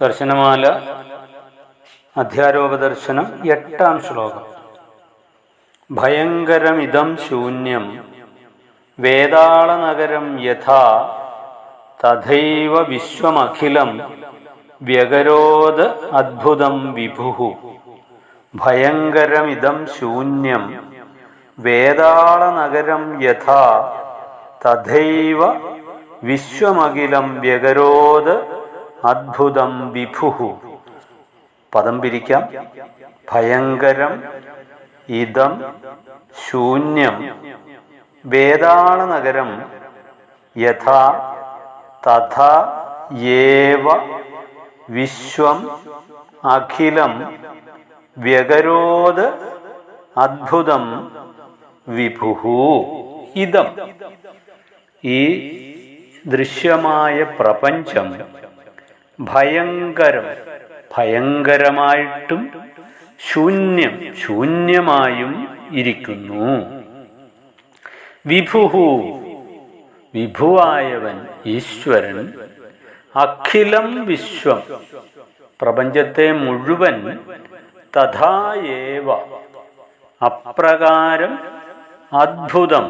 ദർശനമാല അധ്യാരോപദർശനം എട്ടാം ശ്ലോകം. ഭയങ്കരമിതം ശൂന്യം വേതാളനഗരം യഥാ തഥൈവ വിശ്വമഖിലം വ്യകരോത് അദ്ഭുതം വിഭു ഭയങ്കരമിതം ശൂന്യം വേതാളനഗരം യഥാ തഥൈവ വിശ്വമഖിലം വ്യകരോത് അദ്ഭുതം വിഭു പദം പിരിക്കാം. ഭയങ്കരം ഇതം ശൂന്യം. വേദാള നഗരം യഥാ തഥാ ഏവ വിശ്വം അഖിലം വ്യകരോത് അത്ഭുതം വിഭുഹു. ഇതം. ഈ ദൃശ്യമായ പ്രപഞ്ചം ഭയങ്കരം ഭയങ്കരമായിട്ടും ശൂന്യം ശൂന്യമായും ഇരിക്കുന്നു. വിഭുഹു വിഭുവായവൻ ഈശ്വരൻ അഖിലം വിശ്വം പ്രപഞ്ചത്തെ മുഴുവൻ തഥായേവ അപ്രകാരം അത്ഭുതം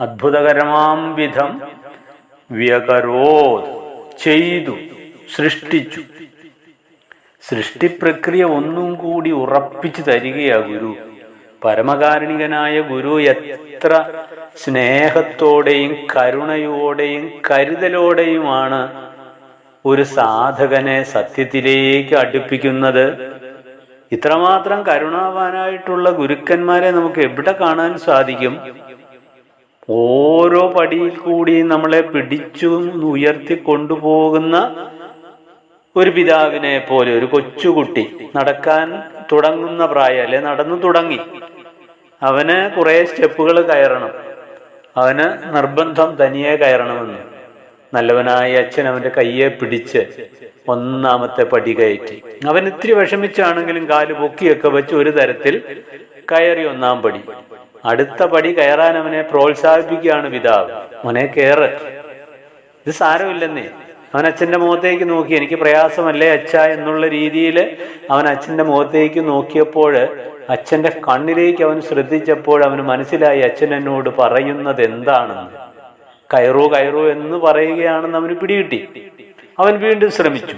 അദ്ഭുതകരമാം വിധം വ്യകരോത് ചെയ്തു. സൃഷ്ടിച്ചു. സൃഷ്ടിപ്രക്രിയ ഒന്നും കൂടി ഉറപ്പിച്ചു തരികയാ ഗുരു. പരമകാരുണികനായ ഗുരു എത്ര സ്നേഹത്തോടെയും കരുണയോടെയും കരുതലോടെയുമാണ് ഒരു സാധകനെ സത്യത്തിലേക്ക് അടുപ്പിക്കുന്നത്. ഇത്രമാത്രം കരുണാവാനായിട്ടുള്ള ഗുരുക്കന്മാരെ നമുക്ക് എവിടെ കാണാൻ സാധിക്കും? ഓരോ പടിയിൽ കൂടി നമ്മളെ പിടിച്ചു ഉയർത്തി കൊണ്ടുപോകുന്ന ഒരു പിതാവിനെ പോലെ ഒരു കൊച്ചുകുട്ടി നടക്കാൻ തുടങ്ങുന്ന പ്രായം അല്ലെ നടന്നു തുടങ്ങി. അവന് കുറെ സ്റ്റെപ്പുകൾ കയറണം. അവന് നിർബന്ധം തനിയെ കയറണമെന്ന്. നല്ലവനായ അച്ഛൻ അവന്റെ കയ്യെ പിടിച്ച് ഒന്നാമത്തെ പടി കയറ്റി. അവൻ ഇത്തിരി വിഷമിച്ചാണെങ്കിലും കാൽ പൊക്കിയൊക്കെ വെച്ച് ഒരു തരത്തിൽ കയറി ഒന്നാം പടി. അടുത്ത പടി കയറാൻ അവനെ പ്രോത്സാഹിപ്പിക്കുകയാണ് പിതാവ്. മോനെ കയറ് ഇത് സാരമില്ലെന്നേ. അവൻ അച്ഛന്റെ മുഖത്തേക്ക് നോക്കി. എനിക്ക് പ്രയാസമല്ലേ അച്ഛ എന്നുള്ള രീതിയിൽ അവൻ അച്ഛന്റെ മുഖത്തേക്ക് നോക്കിയപ്പോൾ അച്ഛന്റെ കണ്ണിലേക്ക് അവൻ ശ്രദ്ധിച്ചപ്പോൾ അവന് മനസ്സിലായി അച്ഛൻ എന്നോട് പറയുന്നത് എന്താണെന്ന്. കയറൂ കയറൂ എന്ന് പറയുകയാണെന്ന് അവന് പിടികിട്ടി. അവൻ വീണ്ടും ശ്രമിച്ചു.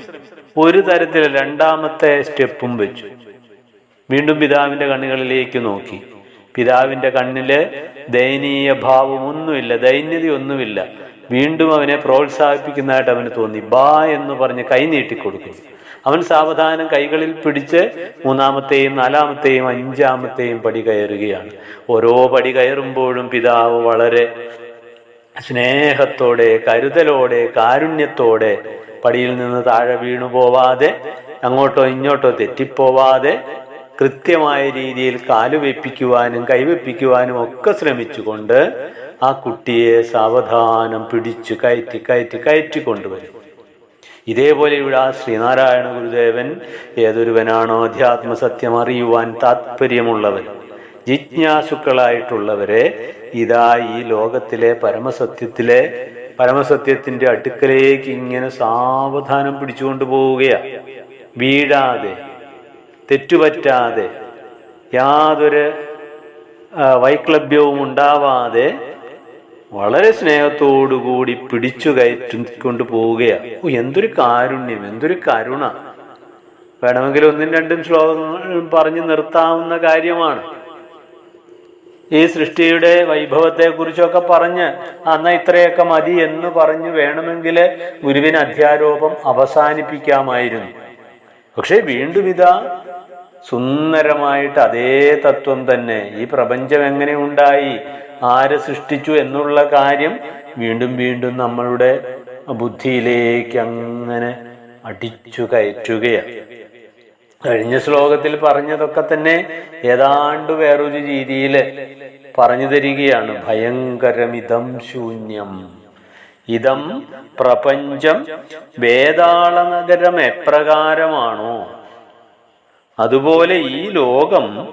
ഒരു തരത്തിൽ രണ്ടാമത്തെ സ്റ്റെപ്പും വെച്ചു. വീണ്ടും പിതാവിന്റെ കണ്ണുകളിലേക്ക് നോക്കി. പിതാവിന്റെ കണ്ണിൽ ദയനീയ ഭാവമൊന്നുമില്ല ദൈന്യതയൊന്നുമില്ല. വീണ്ടും അവനെ പ്രോത്സാഹിപ്പിക്കുന്നതായിട്ട് അവന് തോന്നി. ബാ എന്ന് പറഞ്ഞ് കൈ നീട്ടിക്കൊടുക്കുന്നു അവൻ സാവധാനം കൈകളിൽ പിടിച്ച് മൂന്നാമത്തെയും നാലാമത്തെയും അഞ്ചാമത്തെയും പടി കയറുകയാണ്. ഓരോ പടി കയറുമ്പോഴും പിതാവ് വളരെ സ്നേഹത്തോടെ കരുതലോടെ കാരുണ്യത്തോടെ പടിയിൽ നിന്ന് താഴെ വീണു പോവാതെ അങ്ങോട്ടോ ഇങ്ങോട്ടോ തെറ്റിപ്പോവാതെ കൃത്യമായ രീതിയിൽ കാലുവെപ്പിക്കുവാനും കൈവെപ്പിക്കുവാനും ഒക്കെ ശ്രമിച്ചുകൊണ്ട് ആ കുട്ടിയെ സാവധാനം പിടിച്ചു കയറ്റി കയറ്റി കയറ്റി കൊണ്ടുവരും. ഇതേപോലെ ഇവിടെ ആ ശ്രീനാരായണ ഗുരുദേവൻ ഏതൊരുവനാണോ അധ്യാത്മസത്യം അറിയുവാൻ താത്പര്യമുള്ളവൻ ജിജ്ഞാസുക്കളായിട്ടുള്ളവരെ ഇതാ ഈ ലോകത്തിലെ പരമസത്യത്തിലെ പരമസത്യത്തിന്റെ അടുക്കലേക്ക് ഇങ്ങനെ സാവധാനം പിടിച്ചുകൊണ്ട് പോവുകയാ. വീഴാതെ തെറ്റുപറ്റാതെ യാതൊരു വൈക്ലഭ്യവും ഉണ്ടാവാതെ വളരെ സ്നേഹത്തോടുകൂടി പിടിച്ചു കയറ്റിക്കൊണ്ട് പോവുകയാണ് എന്തൊരു കാരുണ്യം എന്തൊരു കരുണ. വേണമെങ്കിൽ ഒന്നും രണ്ടും ശ്ലോകങ്ങൾ പറഞ്ഞു നിർത്താവുന്ന കാര്യമാണ്. ഈ സൃഷ്ടിയുടെ വൈഭവത്തെ കുറിച്ചൊക്കെ പറഞ്ഞ് അന്ന ഇത്രയൊക്കെ മതി എന്ന് പറഞ്ഞു വേണമെങ്കിൽ ഗുരുവിന് അധ്യാരോപം അവസാനിപ്പിക്കാമായിരുന്നു. പക്ഷേ വീണ്ടും ഇതാ സുന്ദരമായിട്ട് അതേ തത്വം തന്നെ. ഈ പ്രപഞ്ചം എങ്ങനെ ഉണ്ടായി? ആര് സൃഷ്ടിച്ചു എന്നുള്ള കാര്യം വീണ്ടും വീണ്ടും നമ്മളുടെ ബുദ്ധിയിലേക്ക് അങ്ങനെ അടിച്ചു കയറ്റുകയാണ്. കഴിഞ്ഞ ശ്ലോകത്തിൽ പറഞ്ഞതൊക്കെ തന്നെ ഏതാണ്ട് വേറൊരു രീതിയിൽ പറഞ്ഞു തരികയാണ്. ഭയങ്കരമിതം ശൂന്യം. ഇതം പ്രപഞ്ചം വേതാള നഗരം എപ്രകാരമാണോ? അതുപോലെ ഈ ലോകം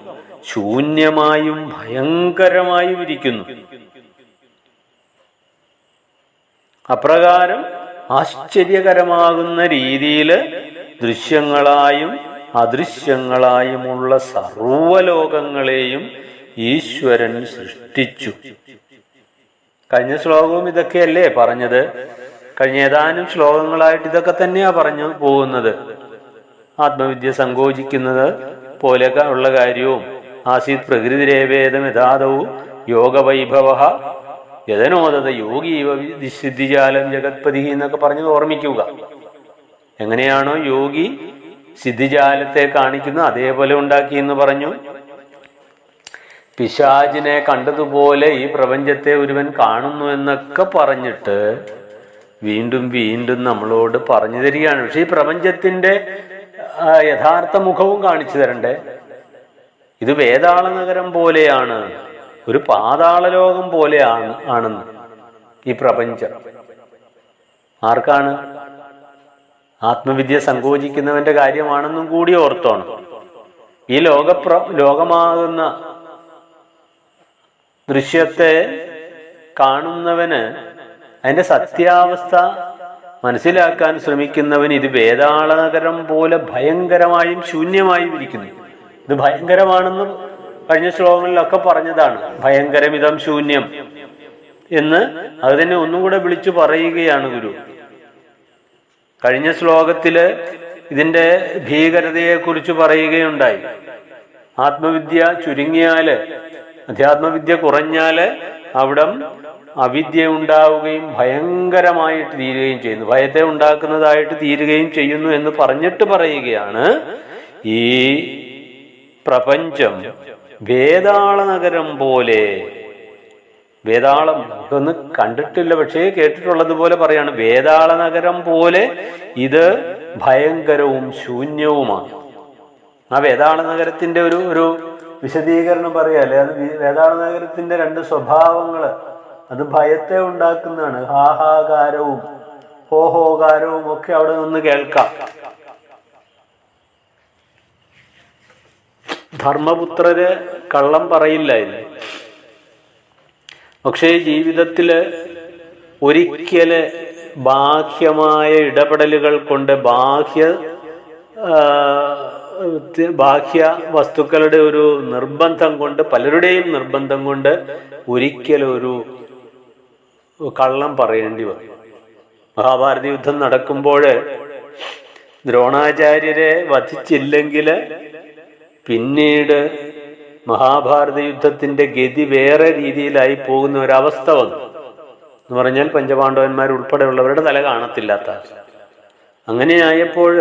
ശൂന്യമായും ഭയങ്കരമായും ഇരിക്കുന്നു. അപ്രകാരം ആശ്ചര്യകരമാകുന്ന രീതിയിൽ ദൃശ്യങ്ങളായും അദൃശ്യങ്ങളായുമുള്ള സർവലോകങ്ങളെയും ഈശ്വരൻ സൃഷ്ടിച്ചു. കഴിഞ്ഞ ശ്ലോകവും ഇതൊക്കെയല്ലേ പറഞ്ഞത്? കഴിഞ്ഞ ഏതാനും ശ്ലോകങ്ങളായിട്ട് ഇതൊക്കെ തന്നെയാ പറഞ്ഞു പോകുന്നത്. ആത്മവിദ്യ സങ്കോചിക്കുന്നത് പോലെ ഉള്ള കാര്യവും ആസീത് പ്രകൃതിരേവേദം യഥാതവും യോഗവൈഭവ. യഥനോദത യോഗീവ സിദ്ധിജാലം ജഗത്പതി എന്നൊക്കെ പറഞ്ഞത് ഓർമ്മിക്കുക. എങ്ങനെയാണോ യോഗി സിദ്ധിജാലത്തെ കാണിക്കുന്നു അതേപോലെ ഉണ്ടാക്കി എന്ന് പറഞ്ഞു. പിശാചിനെ കണ്ടതുപോലെ ഈ പ്രപഞ്ചത്തെ ഒരുവൻ കാണുന്നു എന്നൊക്കെ പറഞ്ഞിട്ട് വീണ്ടും വീണ്ടും നമ്മളോട് പറഞ്ഞു തരികയാണ്. പക്ഷെ ഈ പ്രപഞ്ചത്തിന്റെ യഥാർത്ഥ മുഖവും കാണിച്ചു തരണ്ടേ? ഇത് വേതാള നഗരം പോലെയാണ്. ഒരു പാതാള ലോകം പോലെയാണ് ആണെന്ന് ഈ പ്രപഞ്ചം. ആർക്കാണ്? ആത്മവിദ്യ സങ്കോചിക്കുന്നവന്റെ കാര്യമാണെന്നും കൂടി ഓർത്തോണം. ഈ ലോകപ്ര ലോകമാകുന്ന ദൃശ്യത്തെ കാണുന്നവന് അതിന്റെ സത്യാവസ്ഥ മനസ്സിലാക്കാൻ ശ്രമിക്കുന്നവൻ ഇത് വേതാള നഗരം പോലെ ഭയങ്കരമായും ശൂന്യമായും ഇരിക്കുന്നു. ഇത് ഭയങ്കരമാണെന്ന് കഴിഞ്ഞ ശ്ലോകങ്ങളിലൊക്കെ പറഞ്ഞതാണ്. ഭയങ്കരമിതം ശൂന്യം എന്ന് അതിനെ ഒന്നും കൂടെ വിളിച്ചു പറയുകയാണ് ഗുരു. കഴിഞ്ഞ ശ്ലോകത്തിൽ ഇതിന്റെ ഭീകരതയെ കുറിച്ച് പറയുകയുണ്ടായി. ആത്മവിദ്യ ചുരുങ്ങിയാൽ അധ്യാത്മവിദ്യ കുറഞ്ഞാൽ അവിടം അവിദ്യ ഉണ്ടാവുകയും ഭയങ്കരമായിട്ട് തീരുകയും ചെയ്യുന്നു. ഭയത്തെ ഉണ്ടാക്കുന്നതായിട്ട് തീരുകയും ചെയ്യുന്നു എന്ന് പറഞ്ഞിട്ട് പറയുകയാണ് ഈ പ്രപഞ്ചം വേതാള നഗരം പോലെ. വേതാളം ഇതൊന്ന് കണ്ടിട്ടില്ല പക്ഷേ കേട്ടിട്ടുള്ളത് പോലെ പറയാണ്. വേതാള നഗരം പോലെ ഇത് ഭയങ്കരവും ശൂന്യവുമാണ്. ആ വേതാള നഗരത്തിന്റെ ഒരു ഒരു വിശദീകരണം പറയാല്ലേ അത് വേദാള വേതാള നഗരത്തിന്റെ രണ്ട് സ്വഭാവങ്ങൾ അത് ഭയത്തെ ഉണ്ടാക്കുന്നതാണ്. ഹാഹാകാരവും ഹോഹോകാരവും ഒക്കെ അവിടെ നിന്ന് കേൾക്കാം. ധർമ്മപുത്രര് കള്ളം പറയില്ലായിരുന്നു. പക്ഷേ ജീവിതത്തിൽ ഒരിക്കൽ ബാഹ്യമായ ഇടപെടലുകൾ കൊണ്ട് ബാഹ്യ ബാഹ്യ വസ്തുക്കളുടെ ഒരു നിർബന്ധം കൊണ്ട് പലരുടെയും നിർബന്ധം കൊണ്ട് ഒരിക്കലും ഒരു കള്ളം പറയേണ്ടി വന്നു. മഹാഭാരത യുദ്ധം നടക്കുമ്പോൾ ദ്രോണാചാര്യരെ വധിച്ചില്ലെങ്കിൽ പിന്നീട് മഹാഭാരത യുദ്ധത്തിന്റെ ഗതി വേറെ രീതിയിലായി പോകുന്ന ഒരവസ്ഥ വന്നു എന്ന് പറഞ്ഞാൽ പഞ്ചപാണ്ഡവന്മാർ ഉൾപ്പെടെയുള്ളവരുടെ തല കാണത്തില്ലാത്ത. അങ്ങനെയായപ്പോൾ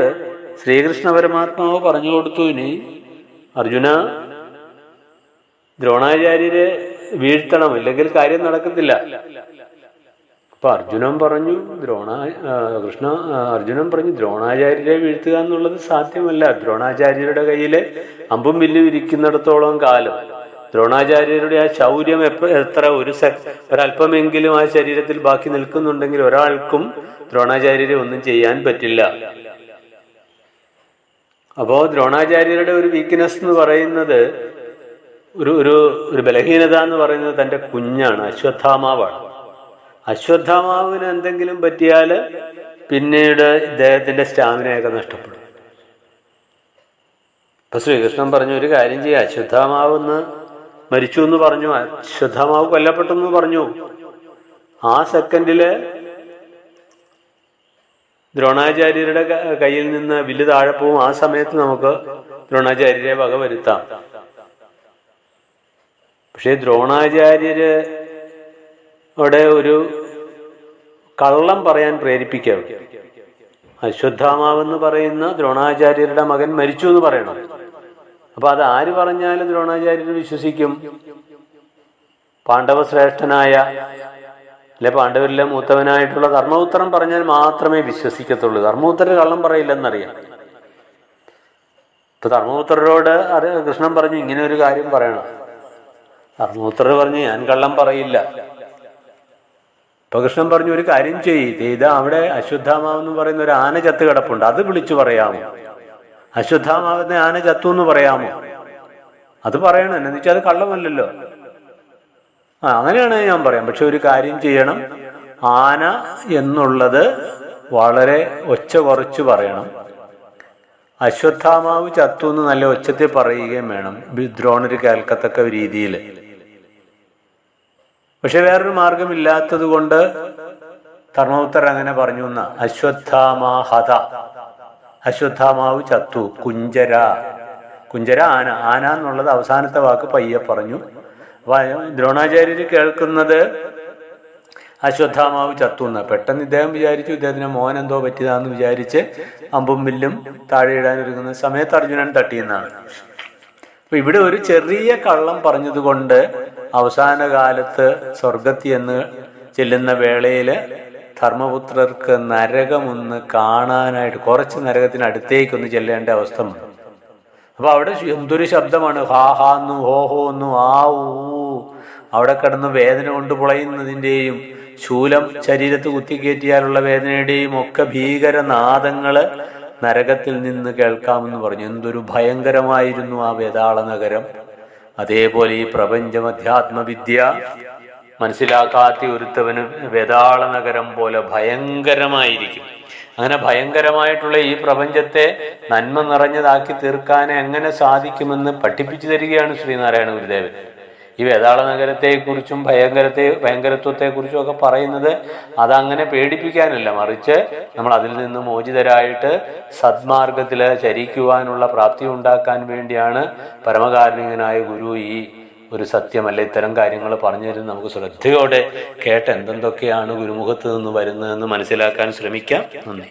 ശ്രീകൃഷ്ണ പരമാത്മാവ് പറഞ്ഞു കൊടുത്തു ഇനി അർജുന ദ്രോണാചാര്യരെ വീഴ്ത്തണം ഇല്ലെങ്കിൽ കാര്യം നടക്കത്തില്ല അപ്പൊ അർജുനൻ പറഞ്ഞു ദ്രോണ കൃഷ്ണ അർജുനൻ പറഞ്ഞു ദ്രോണാചാര്യരെ വീഴ്ത്തുക എന്നുള്ളത് സാധ്യമല്ല. ദ്രോണാചാര്യരുടെ കയ്യിൽ അമ്പും വില്ലും ഇരിക്കുന്നിടത്തോളം കാലം. ദ്രോണാചാര്യരുടെ ആ ശൗര്യം എത്ര ഒരു സെ ഒരല്പമെങ്കിലും ആ ശരീരത്തിൽ ബാക്കി നിൽക്കുന്നുണ്ടെങ്കിൽ ഒരാൾക്കും ദ്രോണാചാര്യരെ ഒന്നും ചെയ്യാൻ പറ്റില്ല. അപ്പോ ദ്രോണാചാര്യരുടെ ഒരു വീക്ക്നെസ് എന്ന് പറയുന്നത് ഒരു ഒരു ഒരു ബലഹീനത എന്ന് പറയുന്നത് തന്റെ കുഞ്ഞാണ് അശ്വത്ഥാമാവാണ്. അശ്വത്ഥാമാവിന് എന്തെങ്കിലും പറ്റിയാൽ പിന്നീട് ഇദ്ദേഹത്തിന്റെ സ്റ്റാമിനയൊക്കെ നഷ്ടപ്പെടും. ഇപ്പം ശ്രീകൃഷ്ണൻ പറഞ്ഞു ഒരു കാര്യം ചെയ്യുക അശ്വത്ഥാമാവെന്ന് മരിച്ചു എന്ന് പറഞ്ഞു അശ്വത്ഥാമാവ് കൊല്ലപ്പെട്ടു എന്ന് പറഞ്ഞു. ആ സെക്കൻഡിൽ ദ്രോണാചാര്യരുടെ കയ്യിൽ നിന്ന് വില്ല് താഴെ പോവും. ആ സമയത്ത് നമുക്ക് ദ്രോണാചാര്യരെ വക വരുത്താം. പക്ഷേ ദ്രോണാചാര്യര് അവിടെ ഒരു കള്ളം പറയാൻ പ്രേരിപ്പിക്കുക അശ്വത്ഥാമാവെന്ന് പറയുന്ന ദ്രോണാചാര്യരുടെ മകൻ മരിച്ചു എന്ന് പറയണം. അപ്പൊ അത് ആര് പറഞ്ഞാലും ദ്രോണാചാര്യർ വിശ്വസിക്കും. പാണ്ഡവശ്രേഷ്ഠനായ അല്ലെ പാണ്ഡവരിലെ മൂത്തവനായിട്ടുള്ള ധർമ്മപുത്രൻ പറഞ്ഞാൽ മാത്രമേ വിശ്വസിക്കത്തുള്ളൂ. ധർമ്മപുത്രർ കള്ളം പറയില്ലെന്നറിയാം. ഇപ്പൊ ധർമ്മപുത്രരോട് കൃഷ്ണൻ പറഞ്ഞു ഇങ്ങനെ ഒരു കാര്യം പറയണം. ധർമ്മപുത്രർ പറഞ്ഞു ഞാൻ കള്ളം പറയില്ല. ഇപ്പൊ കൃഷ്ണൻ പറഞ്ഞു ഒരു കാര്യം ചെയ്യ്. ഇത് അവിടെ അശ്വത്ഥാമാവ് എന്ന് പറയുന്ന ഒരു ആന ചത്ത് കിടപ്പുണ്ട്. അത് വിളിച്ചു പറയാമോ? അശ്വത്ഥാമാവുന്ന ആന ചത്തു എന്ന് പറയാമോ? അത് പറയണം. എന്നു വെച്ചാൽ അത് കള്ളമല്ലല്ലോ. ആ അങ്ങനെയാണ് ഞാൻ പറയാം. പക്ഷെ ഒരു കാര്യം ചെയ്യണം. ആന എന്നുള്ളത് വളരെ ഒച്ച കുറച്ച് പറയണം. അശ്വത്ഥാമാവ് ചത്തു എന്ന് നല്ല ഒച്ചത്തിൽ പറയുകയും വേണം. ദ്രോണര് കേൾക്കത്തക്ക രീതിയിൽ പക്ഷെ വേറൊരു മാർഗമില്ലാത്തത് കൊണ്ട് ധർമ്മപുത്രർ അങ്ങനെ പറഞ്ഞു എന്ന അശ്വത്ഥാമാഹത അശ്വത്ഥാമാവ് ചത്തു. കുഞ്ചര. കുഞ്ചര ആന. ആന എന്നുള്ളത് അവസാനത്തെ വാക്ക് പയ്യെ പറഞ്ഞു. ദ്രോണാചാര്യർ കേൾക്കുന്നത് അശ്വത്ഥാമാവ് ചത്തു എന്ന്. പെട്ടെന്ന് ഇദ്ദേഹം വിചാരിച്ചു ഇദ്ദേഹത്തിന് മോൻ എന്തോ പറ്റിയതാന്ന് വിചാരിച്ച് അമ്പും വില്ലും താഴെ ഇടാൻ ഒരുങ്ങുന്ന സമയത്ത് അർജുനൻ തട്ടിയെന്നാണ് അപ്പൊ ഇവിടെ ഒരു ചെറിയ കള്ളം പറഞ്ഞതുകൊണ്ട് അവസാന കാലത്ത് സ്വർഗത്തിൽ എന്ന് ചെല്ലുന്ന വേളയിൽ ധർമ്മപുത്രർക്ക് നരകമൊന്ന് കാണാനായിട്ട് കുറച്ച് നരകത്തിനടുത്തേക്കൊന്ന് ചെല്ലേണ്ട അവസ്ഥ അപ്പൊ അവിടെ എന്തൊരു ശബ്ദമാണ്. ഹാ ഹാ എന്നും ഹോ ഹോ എന്നും ആ ഊ അവിടെ കിടന്ന് വേദന കൊണ്ട് പുളയുന്നതിന്റെയും ശൂലം ശരീരത്ത് കുത്തിക്കയറ്റിയാലുള്ള വേദനയുടെയും ഒക്കെ ഭീകര നാദങ്ങൾ നരകത്തിൽ നിന്ന് കേൾക്കാമെന്ന് പറഞ്ഞു. എന്തൊരു ഭയങ്കരമായിരുന്നു ആ വേതാള നഗരം അതേപോലെ ഈ പ്രപഞ്ചം അധ്യാത്മവിദ്യ മനസ്സിലാക്കാത്ത ഒരുത്തവന് വേതാള നഗരം പോലെ ഭയങ്കരമായിരിക്കും. അങ്ങനെ ഭയങ്കരമായിട്ടുള്ള ഈ പ്രപഞ്ചത്തെ നന്മ നിറഞ്ഞതാക്കി തീർക്കാൻ എങ്ങനെ സാധിക്കുമെന്ന് പഠിപ്പിച്ചു തരികയാണ് ശ്രീനാരായണ ഗുരുദേവൻ. ഈ വേതാള നഗരത്തെക്കുറിച്ചും ഭയങ്കരത്തെ ഭയങ്കരത്വത്തെക്കുറിച്ചും ഒക്കെ പറയുന്നത് അതങ്ങനെ പേടിപ്പിക്കാനല്ല. മറിച്ച് നമ്മൾ അതിൽ നിന്ന് മോചിതരായിട്ട് സദ്മാർഗത്തിൽ ചരിക്കുവാനുള്ള പ്രാപ്തി ഉണ്ടാക്കാൻ വേണ്ടിയാണ് പരമകാരുണികനായ ഗുരു ഈ ഒരു സത്യമല്ല ഇത്തരം കാര്യങ്ങൾ പറഞ്ഞു തരുന്നത് നമുക്ക് ശ്രദ്ധയോടെ കേട്ട് എന്തെന്തൊക്കെയാണ് ഗുരുമുഖത്ത് നിന്ന് വരുന്നതെന്ന് മനസ്സിലാക്കാൻ ശ്രമിക്കാം. നന്ദി.